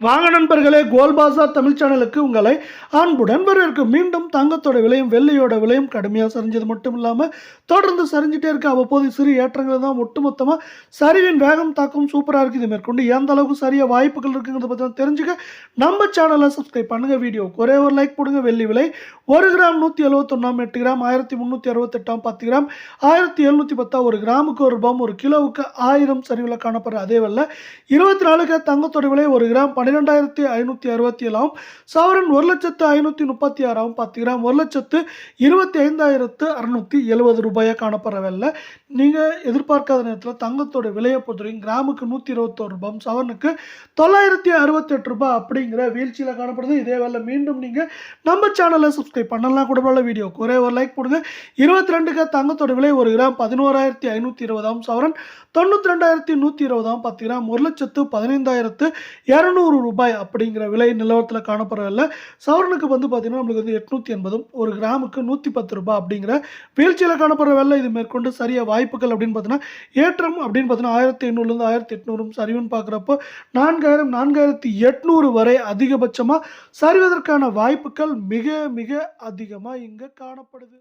வாங்க நண்பர்களே கோல்பாசா தமிழ் சேனலுக்கு உங்களை அன்புடன் வரவேற்கு மீண்டும் தங்கத்தோட விலையும் வெள்ளையோட விலையும் கடுமையாக சரிஞ்சது மட்டும் இல்லாமல் தொடர்ந்து சரிஞ்சிட்டே இருக்க அவ்வப்போது சிறு ஏற்றங்கள் தான் ஒட்டுமொத்தமாக சரிவின் வேகம் தாக்கம் சூப்பராக இருக்குது இது மேற்கொண்டு எந்த அளவுக்கு சரியாக வாய்ப்புகள் இருக்குங்கிறத பற்றி தெரிஞ்சுக்க நம்ம சேனலை சப்ஸ்கிரைப் பண்ணுங்கள் வீடியோ ஒரே ஒரு லைக் போடுங்க. வெள்ளி விலை ஒரு கிராம் நூற்றி எழுபத்தொன்னாம் எட்டு கிராம் ஆயிரத்தி முந்நூற்றி அறுபத்தெட்டாம் பத்து கிராம் ஆயிரத்தி எழுநூற்றி பத்தா ஒரு கிராமுக்கு ஒரு ரூபாயும் ஒரு கிலோவுக்கு ஆயிரம் சரிவில் காணப்படுற அதே வேலை இருபத்தி நாலுக்கு தங்கத்தோட விலை ஒரு கிராம் பன்னிரெண்டாயிரத்தி ஐநூற்றி அறுபத்தி ஏழாம் சவரன் ஒரு லட்சத்து ஐநூற்றி முப்பத்தி ஆறாம் பத்து கிராம் ஒரு லட்சத்து இருபத்தி ஐந்தாயிரத்து அறுநூற்றி எழுபது ரூபாயாக காணப்படுற வெள்ள நீங்கள் எதிர்பார்க்காத நேரத்தில் தங்கத்தோட விலையை பொறுத்தவரைக்கும் கிராமுக்கு நூற்றி இருபத்தோரு ரூபாய் சவரனுக்கு தொள்ளாயிரத்தி அறுபத்தெட்டு ரூபாய் அப்படிங்கிற வீழ்ச்சியில் காணப்படுது. இதே வேலை மீண்டும் நீங்கள் நம்ம சேனலை சப்ஸ்கிரைப் பண்ணலாம். கூட போல வீடியோ ஒரே ஒரு லைக் போடுங்க. இருபத்தி ரெண்டுக்கு தங்கத்தோட விலை ஒரு கிராம் பதினோராயிரத்தி ஐநூற்றி இருபதாம் சவரன் தொண்ணூற்றி ரெண்டாயிரத்தி நூற்றி இருபதாம் பத்து கிராம் ஒரு லட்சத்து பதினைந்தாயிரத்து இரநூறு ரூபாய் அப்படிங்கிற விலை நிலவரத்தில் காணப்படவில்லை சவரனுக்கு வந்து பார்த்திங்கன்னா நம்மளுக்கு வந்து எட்நூற்றி எண்பதும் ஒரு கிராமுக்கு நூற்றி பத்து ரூபாய் அப்படிங்கிற வீழ்ச்சியில் காணப்படுற வெள்ளை இது மேற்கொண்டு சரியாக வாய்ப்புகள் அப்படின்னு பார்த்தீங்கன்னா ஏற்றம் அப்படின்னு பார்த்தீங்கன்னா ஆயிரத்தி எண்ணூறுலேருந்து ஆயிரத்தி எட்நூறும் சரிவுன்னு பார்க்குறப்போ நான்காயிரம் நான்காயிரத்தி எட்நூறு வரை அதிகபட்சமாக சரிவதற்கான வாய்ப்புகள் மிக மிக அதிகமாக இங்கே காணப்படுது.